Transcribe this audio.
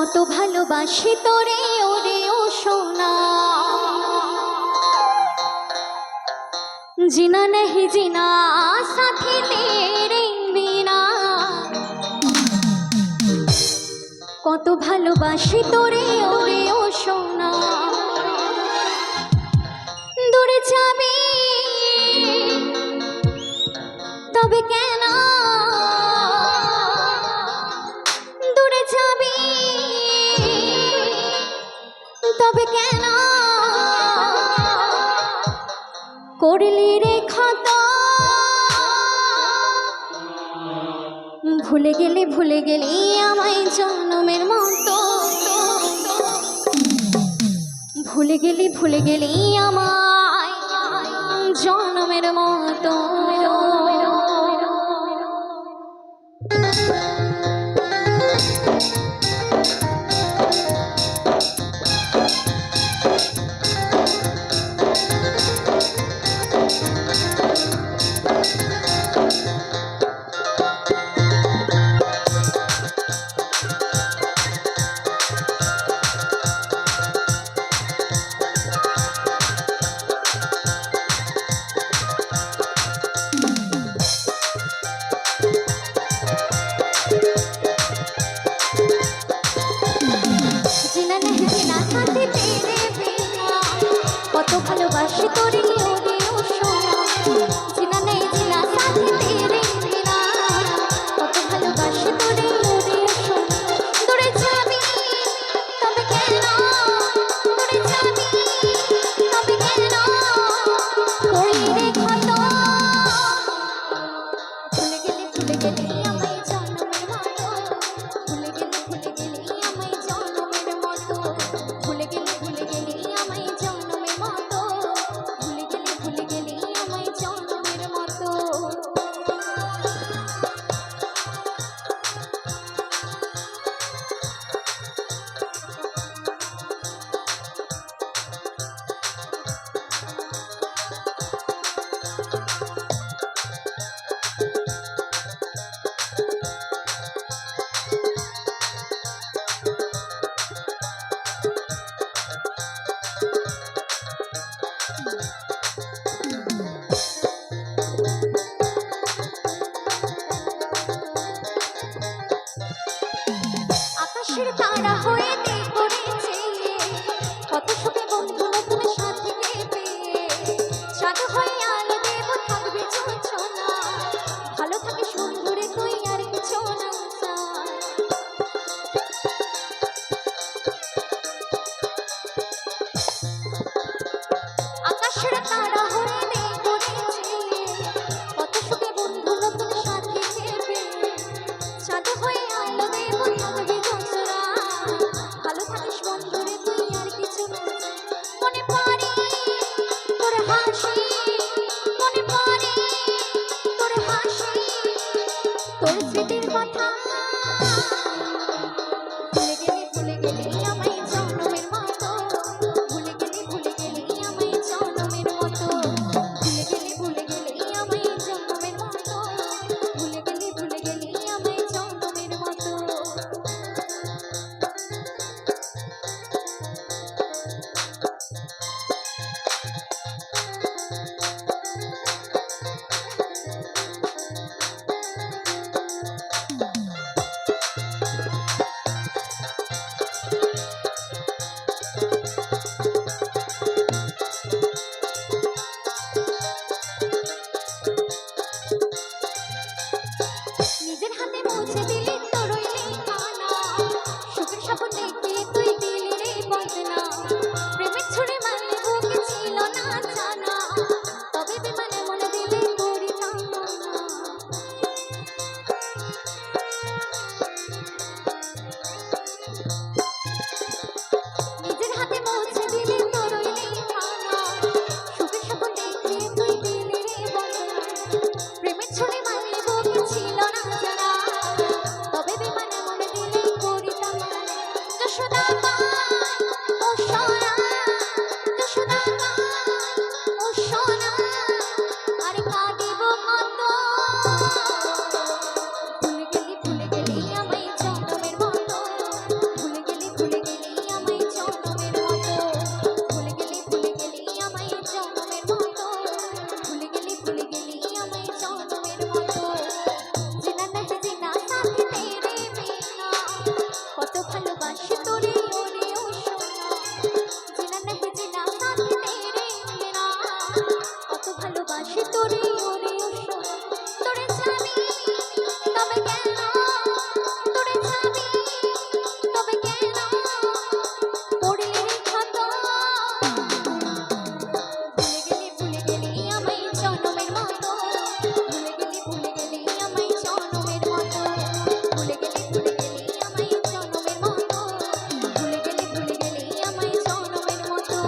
কত ভালোবাসি তোরে, ওরে ও সোনা। জিনা নেহি জিনা, সাথে তেরে বিনা কত ভালোবাসি তোরে, ওরে ও সোনা। দূরে যাবি, তবে কেন ভুলে গেলে ভুলে গেলি আমায় জন্মের মতো। ভুলে গেলি ভুলে গেলি আমায় জন্মের মতো। 然后 তোর স্মৃতির কথা।